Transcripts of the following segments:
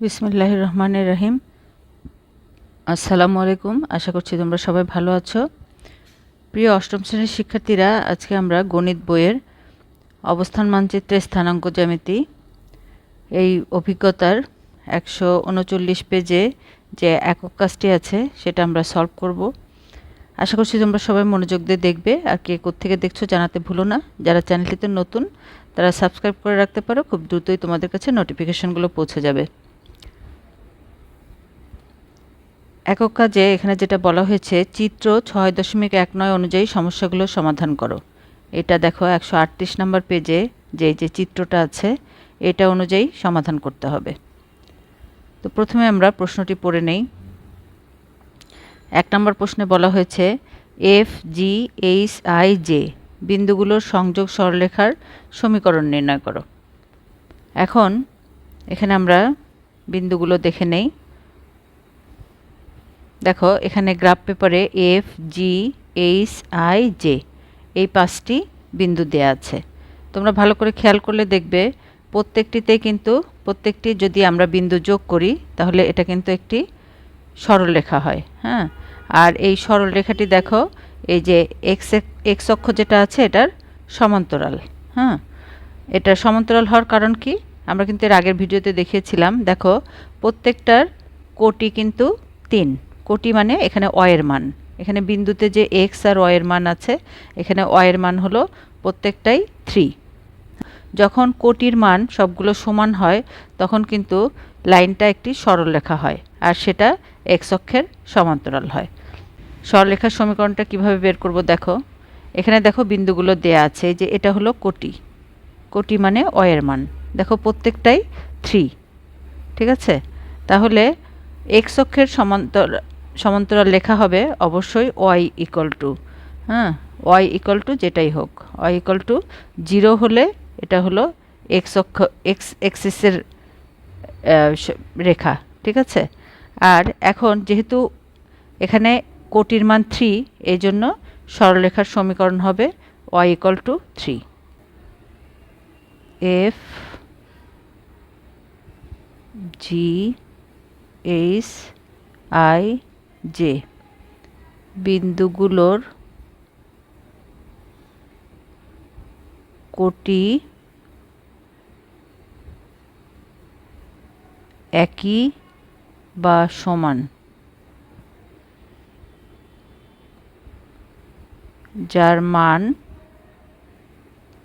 বিসমুল্লাহ রহমানের রহিম। আসসালামু আলাইকুম, আশা করছি তোমরা সবাই ভালো আছো। প্রিয় অষ্টম শ্রেণির শিক্ষার্থীরা, আজকে আমরা গণিত বইয়ের অবস্থান মানচিত্রে স্থানাঙ্ক জ্যামিতি। এই অভিজ্ঞতার একশো উনচল্লিশ পেজে যে একক কাজটি আছে, সেটা আমরা সলভ করব। আশা করছি তোমরা সবাই মনোযোগ দিয়ে দেখবে, আর কে থেকে দেখছ জানাতে ভুলো না। যারা চ্যানেলটিতে নতুন, তারা সাবস্ক্রাইব করে রাখতে পারো, খুব দ্রুতই তোমাদের কাছে নোটিফিকেশনগুলো পৌঁছে যাবে। একক কাজে এখানে যেটা বলা হয়েছে, চিত্র ছয় দশমিক এক নয় অনুযায়ী সমস্যাগুলো সমাধান করো। এটা দেখো একশো আটত্রিশ নম্বর পেজে যে যে চিত্রটা আছে, এটা অনুযায়ী সমাধান করতে হবে। তো প্রথমে আমরা প্রশ্নটি পড়ে নেই। এক নম্বর প্রশ্নে বলা হয়েছে F G H I J বিন্দুগুলোর সংযোগ সরলেখার সমীকরণ নির্ণয় করো। এখন এখানে আমরা বিন্দুগুলো দেখে নেই। দেখো, এখানে গ্রাফ পেপারে F G H I J এই পাঁচটি বিন্দু দেয়া আছে। তোমরা ভালো করে খেয়াল করলে দেখবে, প্রত্যেকটিতে কিন্তু, প্রত্যেকটি যদি আমরা বিন্দু যোগ করি, তাহলে এটা কিন্তু একটি সরলরেখা হয় হ্যাঁ? আর এই সরলরেখাটি দেখো, এই যে এক্স এক্স অক্ষ যেটা আছে, এটার সমান্তরাল হ্যাঁ? এটা সমান্তরাল হওয়ার কারণ কি? আমরা কিন্তু এর আগের ভিডিওতে দেখিয়েছিলাম, দেখো, প্রত্যেকটার কোটি কিন্তু তিন। কোটি মানে এখানে অয়ের মান। এখানে বিন্দুতে যে এক্স আর ওয়ের মান আছে, এখানে ওয়ের মান হলো প্রত্যেকটাই থ্রি যখন কোটির মান সবগুলো সমান হয়, তখন কিন্তু লাইনটা একটি সরলরেখা হয়, আর সেটা এক্স অক্ষের সমান্তরাল হয়। সরলরেখার সমীকরণটা কীভাবে বের করব দেখো? এখানে দেখো বিন্দুগুলো দেয়া আছে যে এটা হলো কোটি। কোটি মানে অয়ের মান। দেখো প্রত্যেকটাই থ্রি ঠিক আছে? তাহলে এক্স অক্ষের সমান্তর সমান্তরাল লেখা হবে অবশ্যই ওয়াই ইকুয়াল টু হ্যাঁ? ওয়াই ইকুয়াল টু যেটাই হোক ওয়াই ইকুয়াল টু জিরো হলে এটা হলো এক্স অক্ষ এক্স এক্সিসের রেখা, ঠিক আছে? আর এখন যেহেতু এখানে কোটির মান থ্রি এই জন্য সরলরেখার সমীকরণ হবে Y equal to three F G H I যে বিন্দুগুলোর কোটি একই বা সমান। যার মান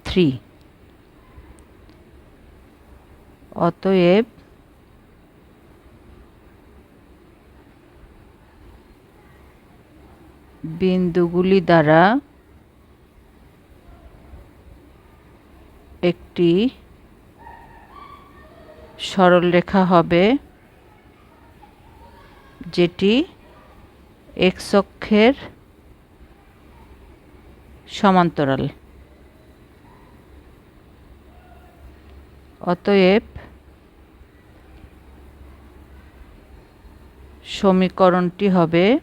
থ্রি অতএব বিন্দুগুলি দ্বারা একটি সরলরেখা হবে যেটি এক্স অক্ষের সমান্তরাল। অতএব সমীকরণটি হবে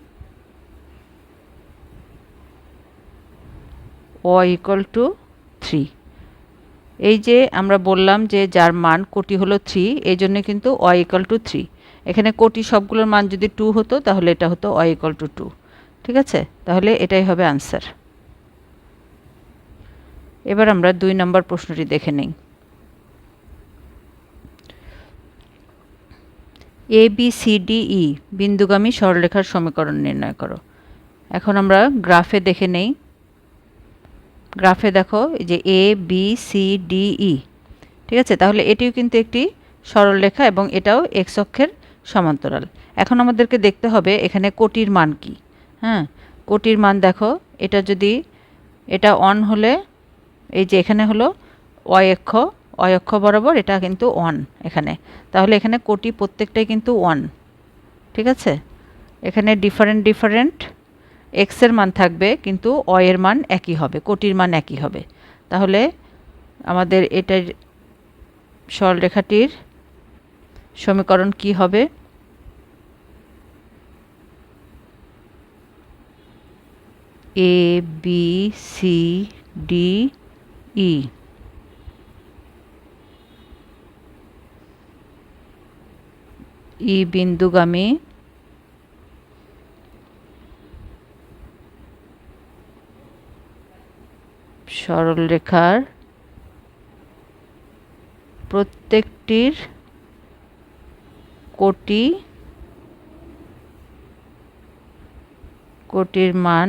ও ইকুয়াল টু থ্রি এই যে আমরা বললাম যে যার মান কোটি হলো থ্রি এই জন্য কিন্তু অ ইকুয়াল টু থ্রি এখানে কোটি সবগুলোর মান যদি টু হতো, তাহলে এটা হতো অ ইকুয়াল টু টু ঠিক আছে? তাহলে এটাই হবে আনসার এবার আমরা দুই নম্বর প্রশ্নটি দেখে নিই। A B C D E বিন্দুগামী সরলরেখার সমীকরণ নির্ণয় করো। এখন আমরা গ্রাফে দেখে নেই। গ্রাফে দেখো যে A B C D E ঠিক আছে? তাহলে এটিও কিন্তু একটি সরল রেখা এবং এটাও এক্স অক্ষের সমান্তরাল। এখন আমাদেরকে দেখতে হবে এখানে কোটির মান কি হ্যাঁ? কোটির মান দেখো, এটা যদি, এটা অন হলে, এই যে এখানে হলো অয়ক্ষ অয়ক্ষ বরাবর এটা কিন্তু ওয়ান এখানে। তাহলে এখানে কোটি প্রত্যেকটাই কিন্তু ওয়ান ঠিক আছে? এখানে ডিফারেন্ট ডিফারেন্ট এক্সের মান থাকবে, কিন্তু অয়ের মান একই হবে, কোটির মান একই হবে। তাহলে আমাদের এটার সরলরেখাটির সমীকরণ কি হবে? A B C D E E বিন্দুগামী সরলরেখার প্রত্যেকটির কোটি কোটির মান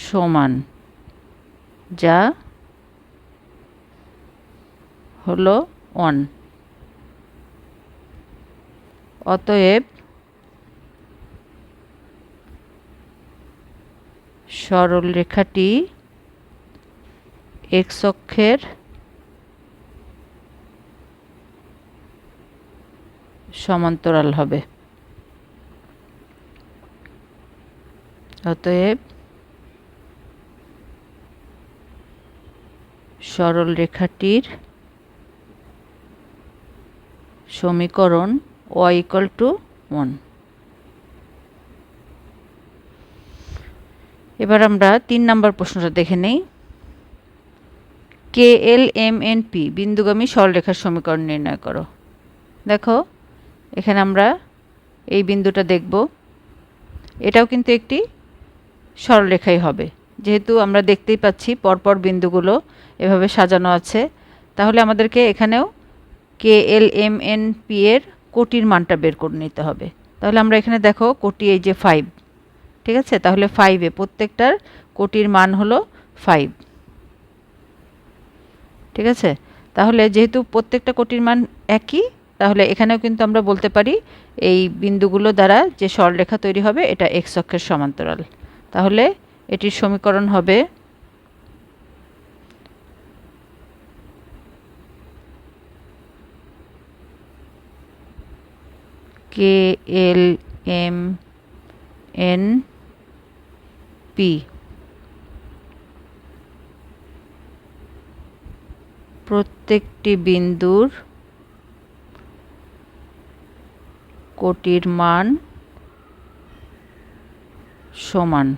সমান যা হলো ওয়ান অতএব সরল রেখাটি এক্স অক্ষের সমান্তরাল হবে। অতএব সরল রেখাটির সমীকরণ ইকুয়াল টু ওয়ান এবার আমরা তিন নম্বর প্রশ্নটা দেখে নেই। K L M N P বিন্দুগামী সরলরেখার সমীকরণ নির্ণয় করো। দেখো, এখানে আমরা এই বিন্দুটা দেখব। এটাও কিন্তু একটি সরলরেখাই হবে। যেহেতু আমরা দেখতেই পাচ্ছি পরপর বিন্দুগুলো এভাবে সাজানো আছে, তাহলে আমাদেরকে এখানেও K L M N P এর কোটির মানটা বের করে নিতে হবে। তাহলে আমরা এখানে দেখো কোটি এই যে ফাইভ ঠিক আছে? তাহলে ফাইভে প্রত্যেকটার কোটির মান হলো ফাইভ ঠিক আছে? তাহলে যেহেতু প্রত্যেকটা কোটির মান একই, তাহলে এখানেও কিন্তু আমরা বলতে পারি এই বিন্দুগুলো দ্বারা যে সরলরেখা তৈরি হবে, এটা এক্স অক্ষের সমান্তরাল। তাহলে এটির সমীকরণ হবে K L M N P প্রত্যেকটি বিন্দুর কোটির মান সমান।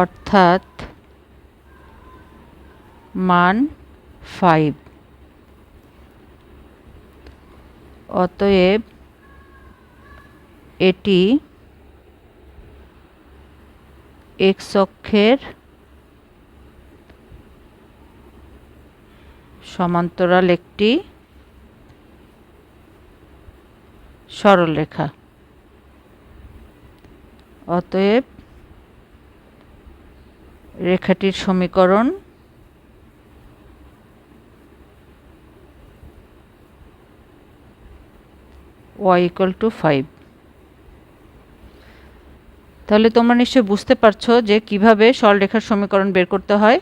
অর্থাৎ মান ফাইভ অতএব এটি এক্স অক্ষের সমান্তরাল একটি সরলরেখা। অতএব রেখাটির সমীকরণ y ইকুয়াল টু ফাইভ তাহলে তোমরা নিশ্চয়ই বুঝতে পারছ যে কীভাবে সরলরেখার সমীকরণ বের করতে হয়।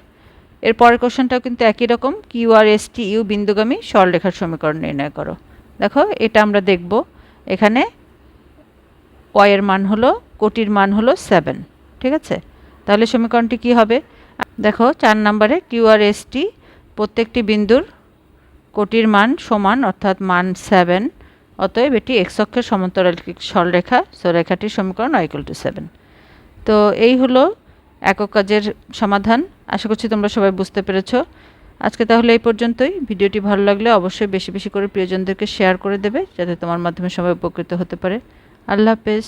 এর পরের কোশ্চেনটাও কিন্তু একই রকম। Q R S T U বিন্দুগামী সরলরেখার সমীকরণ নির্ণয় করো। দেখো, এটা আমরা দেখব। এখানে এর মান হলো, কোটির মান হলো সেভেন ঠিক আছে? তাহলে সমীকরণটি কি হবে? দেখো, চার নম্বরে কিউ আর এস টি প্রত্যেকটি বিন্দুর কোটির মান সমান, অর্থাৎ মান সেভেন অতএব এটি এক্স অক্ষের সমান্তরাল সরলরেখা সো রেখাটির সমীকরণ আইকুল টু সেভেন তো এই হলো একক কাজের সমাধান। আশা করছি তোমরা সবাই বুঝতে পেরেছ। আজকে তাহলে এই পর্যন্তই। ভিডিওটি ভালো লাগলে অবশ্যই বেশি বেশি করে প্রিয়জনদেরকে শেয়ার করে দেবে, যাতে তোমার মাধ্যমে সবাই উপকৃত হতে পারে। আল্লাহ হাফেজ।